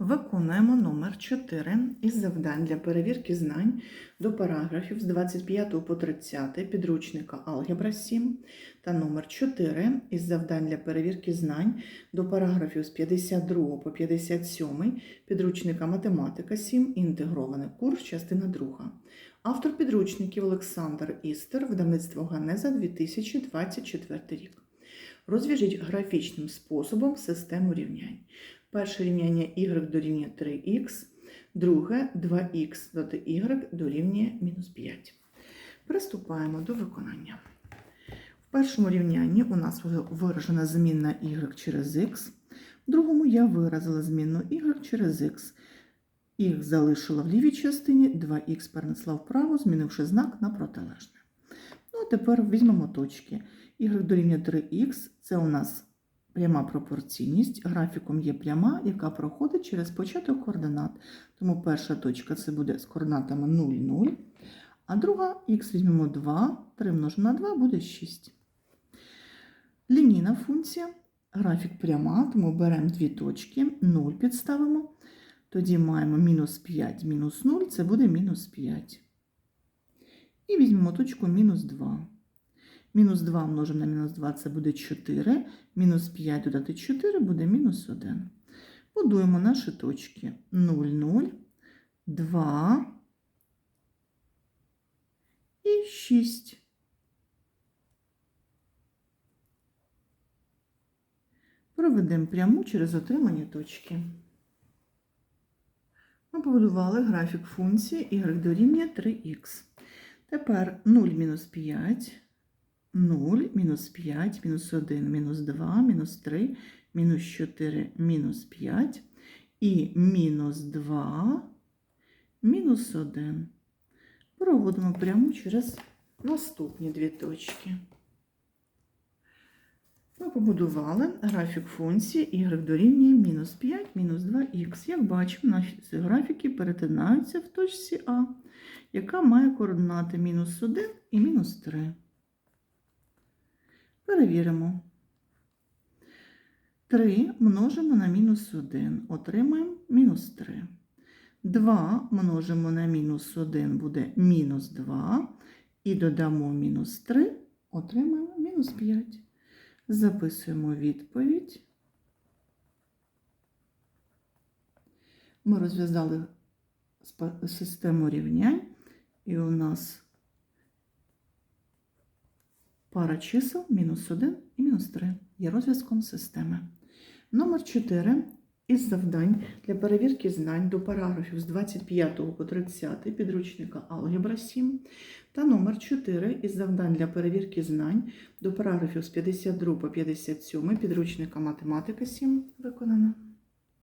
Виконуємо номер 4 із завдань для перевірки знань до параграфів з 25 по 30 підручника Алгебра 7 та номер 4 із завдань для перевірки знань до параграфів з 52 по 57 підручника Математика 7 інтегрований курс, частина 2. Автор підручників Олександр Істер, видавництво Ганеза 2024 рік. Розв'яжіть графічним способом систему рівнянь. Перше рівняння y дорівнює 3х, друге 2х доти y дорівнює мінус 5. Приступаємо до виконання. В першому рівнянні у нас виражена змінна y через x, в другому я виразила змінну y через x. Х залишила в лівій частині, 2х перенесла вправо, змінивши знак на протилежне. Ну, а тепер візьмемо точки. y дорівнює 3х це у нас пряма пропорційність. Графіком є пряма, яка проходить через початок координат. Тому перша точка це буде з координатами 0, 0. А друга х візьмемо 2, 3 множимо на 2 буде 6. Лінійна функція. Графік пряма, тому беремо дві точки, 0 підставимо. Тоді маємо мінус 5 мінус 0, це буде мінус 5. І візьмемо точку мінус 2. Мінус 2 множимо на мінус 2 це буде 4. Мінус 5 додати 4 буде мінус 1. Будуємо наші точки 0, 0, 2 і 6. Проведемо пряму через отримані точки. Ми побудували графік функції y дорівнює 3х. Тепер 0 мінус 5. 0, мінус 5, мінус 1, мінус 2, мінус 3, мінус 4, мінус 5 і мінус 2, мінус 1. Проводимо прямо через наступні дві точки. Ми побудували графік функції y дорівнює мінус 5, мінус 2х. Як бачимо, наші графіки перетинаються в точці А, яка має координати мінус 1 і мінус 3. Перевіримо. 3 множимо на мінус 1, отримаємо мінус 3. 2 множимо на мінус 1 буде мінус 2. І додамо мінус 3, отримаємо мінус 5. Записуємо відповідь. Ми розв'язали систему рівнянь, і у нас Пара чисел мінус 1 і мінус 3 є розв'язком системи. Номер 4 із завдань для перевірки знань до параграфів з 25 по 30 підручника Алгебра 7 та номер 4 із завдань для перевірки знань до параграфів з 52 по 57 підручника Математика 7 виконано.